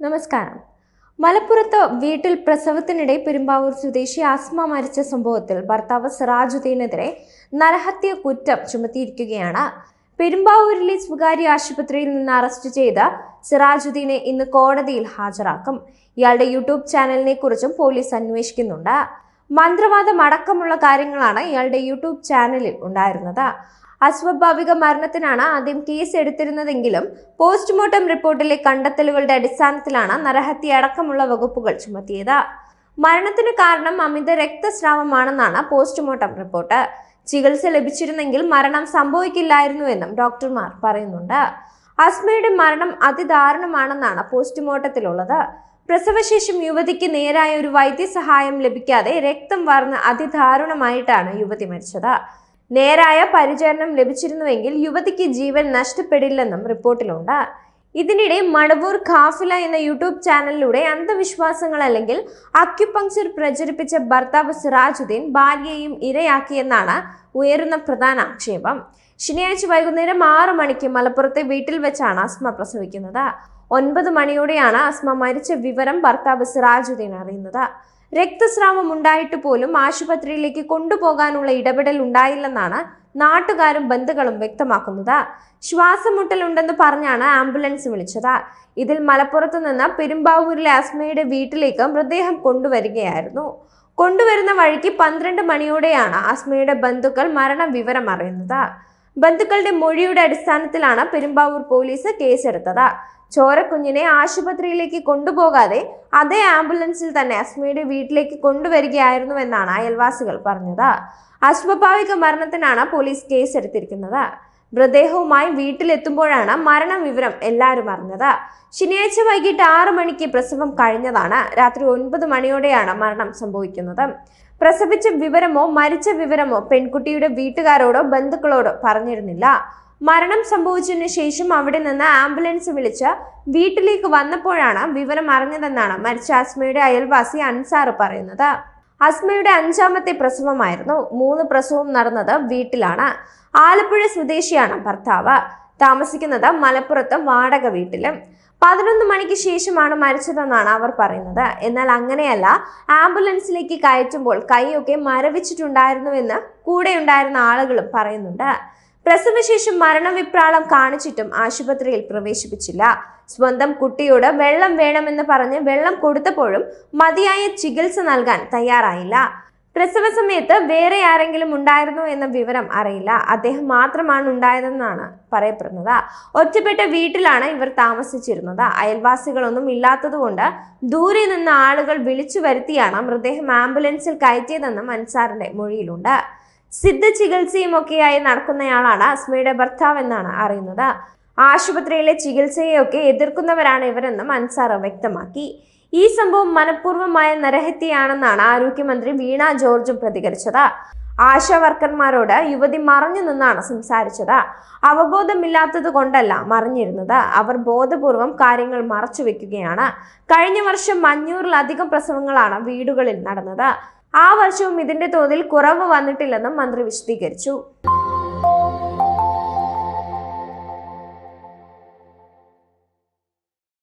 നമസ്കാരം. മലപ്പുറത്ത് വീട്ടിൽ പ്രസവത്തിനിടെ പെരുമ്പാവൂർ സ്വദേശി ആസ്മ മരിച്ച സംഭവത്തിൽ ഭർത്താവ് സിറാജുദ്ദീനെതിരെ നരഹത്യ കുറ്റം ചുമത്തിയിരിക്കുകയാണ്. പെരുമ്പാവൂരിലെ സ്വകാര്യ ആശുപത്രിയിൽ നിന്ന് അറസ്റ്റ് ചെയ്ത സിറാജുദ്ദീനെ ഇന്ന് കോടതിയിൽ ഹാജരാക്കും. ഇയാളുടെ യൂട്യൂബ് ചാനലിനെ കുറിച്ചും പോലീസ് അന്വേഷിക്കുന്നുണ്ട്. മന്ത്രവാദം അടക്കമുള്ള കാര്യങ്ങളാണ് ഇയാളുടെ യൂട്യൂബ് ചാനലിൽ ഉണ്ടായിരുന്നത്. അസ്വാഭാവിക മരണത്തിനാണ് ആദ്യം കേസ് എടുത്തിരുന്നതെങ്കിലും പോസ്റ്റ്മോർട്ടം റിപ്പോർട്ടിലെ കണ്ടെത്തലുകളുടെ അടിസ്ഥാനത്തിലാണ് നരഹത്യ അടക്കമുള്ള വകുപ്പുകൾ ചുമത്തിയത്. മരണത്തിന് കാരണം അമിത രക്തസ്രാവമാണെന്നാണ് പോസ്റ്റ്മോർട്ടം റിപ്പോർട്ട്. ചികിത്സ ലഭിച്ചിരുന്നെങ്കിൽ മരണം സംഭവിക്കില്ലായിരുന്നുവെന്നും ഡോക്ടർമാർ പറയുന്നുണ്ട്. അസ്മയുടെ മരണം അതിദാരുണമാണെന്നാണ് പോസ്റ്റ്മോർട്ടത്തിലുള്ളത്. പ്രസവശേഷം യുവതിക്ക് നേരായ ഒരു വൈദ്യസഹായം ലഭിക്കാതെ രക്തം വാർന്ന് അതിദാരുണമായിട്ടാണ് യുവതി മരിച്ചത്. നേരായ പരിചരണം ലഭിച്ചിരുന്നുവെങ്കിൽ യുവതിക്ക് ജീവൻ നഷ്ടപ്പെടില്ലെന്നും റിപ്പോർട്ടിലുണ്ട്. ഇതിനിടെ മണവൂർ ഖാഫില എന്ന യൂട്യൂബ് ചാനലിലൂടെ അന്ധവിശ്വാസങ്ങൾ അല്ലെങ്കിൽ അക്യുപങ്ചർ പ്രചരിപ്പിച്ച ഭർത്താവ് സിറാജുദ്ദീൻ ഭാര്യയെയും ഇരയാക്കിയെന്നാണ് ഉയരുന്ന പ്രധാന ആക്ഷേപം. ശനിയാഴ്ച വൈകുന്നേരം ആറു മണിക്ക് മലപ്പുറത്തെ വീട്ടിൽ വെച്ചാണ് അസ്മ പ്രസവിക്കുന്നത്. ഒൻപത് മണിയോടെയാണ് അസ്മ മരിച്ച വിവരം ഭർത്താവ് സിറാജുദ്ദീൻ അറിയുന്നത്. രക്തസ്രാവം ഉണ്ടായിട്ട് പോലും ആശുപത്രിയിലേക്ക് കൊണ്ടുപോകാനുള്ള ഇടപെടൽ ഉണ്ടായില്ലെന്നാണ് നാട്ടുകാരും ബന്ധുക്കളും വ്യക്തമാക്കുന്നത്. ശ്വാസമുട്ടലുണ്ടെന്ന് പറഞ്ഞാണ് ആംബുലൻസ് വിളിച്ചത്. ഇതിൽ മലപ്പുറത്ത് നിന്ന് പെരുമ്പാവൂരിലെ അസ്മയുടെ വീട്ടിലേക്ക് മൃതദേഹം കൊണ്ടുവരികയായിരുന്നു. കൊണ്ടുവരുന്ന വഴിക്ക് പന്ത്രണ്ട് മണിയോടെയാണ് അസ്മയുടെ ബന്ധുക്കൾ മരണവിവരം അറിയുന്നത്. ബന്ധുക്കളുടെ മൊഴിയുടെ അടിസ്ഥാനത്തിലാണ് പെരുമ്പാവൂർ പോലീസ് കേസെടുത്തത്. ചോരക്കുഞ്ഞിനെ ആശുപത്രിയിലേക്ക് കൊണ്ടുപോകാതെ അതേ ആംബുലൻസിൽ തന്നെ അസ്മയുടെ വീട്ടിലേക്ക് കൊണ്ടുവരികയായിരുന്നുവെന്നാണ് അയൽവാസികൾ പറഞ്ഞത്. അസ്വാഭാവിക മരണത്തിനാണ് പോലീസ് കേസെടുത്തിരിക്കുന്നത് മൃതദേഹവുമായി വീട്ടിലെത്തുമ്പോഴാണ് മരണവിവരം എല്ലാവരും അറിഞ്ഞത്. ശനിയാഴ്ച വൈകിട്ട് ആറു മണിക്ക് പ്രസവം കഴിഞ്ഞതാണ്. രാത്രി ഒൻപത് മണിയോടെയാണ് മരണം സംഭവിക്കുന്നത്. പ്രസവിച്ച വിവരമോ മരിച്ച വിവരമോ പെൺകുട്ടിയുടെ വീട്ടുകാരോടോ ബന്ധുക്കളോടോ പറഞ്ഞിരുന്നില്ല. മരണം സംഭവിച്ചതിനു ശേഷം അവിടെ നിന്ന് ആംബുലൻസ് വിളിച്ച് വീട്ടിലേക്ക് വന്നപ്പോഴാണ് വിവരം അറിഞ്ഞതെന്നാണ് മരിച്ച അസ്മയുടെ അയൽവാസി അൻസാർ പറയുന്നത്. അസ്മയുടെ അഞ്ചാമത്തെ പ്രസവമായിരുന്നു. മൂന്ന് പ്രസവം നടന്നത് വീട്ടിലാണ്. ആലപ്പുഴ സ്വദേശിയാണ് ഭർത്താവ്. താമസിക്കുന്നത് മലപ്പുറത്ത് വാടക വീട്ടിലും. പതിനൊന്ന് മണിക്ക് ശേഷമാണ് മരിച്ചതെന്നാണ് അവർ പറയുന്നത്. എന്നാൽ അങ്ങനെയല്ല ആംബുലൻസിലേക്ക് കയറ്റുമ്പോൾ കൈയൊക്കെ മരവിച്ചിട്ടുണ്ടായിരുന്നുവെന്ന് കൂടെയുണ്ടായിരുന്ന ആളുകളും പറയുന്നുണ്ട്. പ്രസവശേഷം മരണവിപ്രാളം കാണിച്ചിട്ടും ആശുപത്രിയിൽ പ്രവേശിപ്പിച്ചില്ല. സ്വന്തം കുട്ടിയോട് വെള്ളം വേണമെന്ന് പറഞ്ഞ് വെള്ളം കൊടുത്തപ്പോഴും മതിയായ ചികിത്സ നൽകാൻ തയ്യാറായില്ല. പ്രസവ സമയത്ത് വേറെ ആരെങ്കിലും ഉണ്ടായിരുന്നോ എന്ന വിവരം അറിയില്ല. അദ്ദേഹം മാത്രമാണ് ഉണ്ടായതെന്നാണ് പറയപ്പെടുന്നത്. ഒറ്റപ്പെട്ട വീട്ടിലാണ് ഇവർ താമസിച്ചിരുന്നത്. അയൽവാസികളൊന്നും ഇല്ലാത്തതുകൊണ്ട് ദൂരെ നിന്ന് ആളുകൾ വിളിച്ചു വരുത്തിയാണ് മൃതദേഹം ആംബുലൻസിൽ കയറ്റിയതെന്നും അൻസാറിന്റെ മൊഴിയിലുണ്ട്. സിദ്ധ ചികിത്സയും ഒക്കെയായി നടക്കുന്നയാളാണ് അസ്മയുടെ ഭർത്താവ് എന്നാണ് അറിയുന്നത്. ആശുപത്രിയിലെ ചികിത്സയെയൊക്കെ എതിർക്കുന്നവരാണ് ഇവരെന്നും അൻസാർ വ്യക്തമാക്കി. ഈ സംഭവം മനഃപൂർവമായ നരഹത്യയാണെന്നാണ് ആരോഗ്യമന്ത്രി വീണ ജോർജും പ്രതികരിച്ചത്. ആശാ വർക്കർമാരോട് യുവതി മറഞ്ഞു നിന്നാണ് സംസാരിച്ചത്. അവബോധമില്ലാത്തത് കൊണ്ടല്ല മറിഞ്ഞിരുന്നത്. അവർ ബോധപൂർവം കാര്യങ്ങൾ മറച്ചു വെക്കുകയാണ് കഴിഞ്ഞ വർഷം അഞ്ഞൂറിലധികം പ്രസവങ്ങളാണ് വീടുകളിൽ നടന്നത്. ആ വർഷവും ഇതിന്റെ തോതിൽ കുറവ് വന്നിട്ടില്ലെന്നും മന്ത്രി വിശദീകരിച്ചു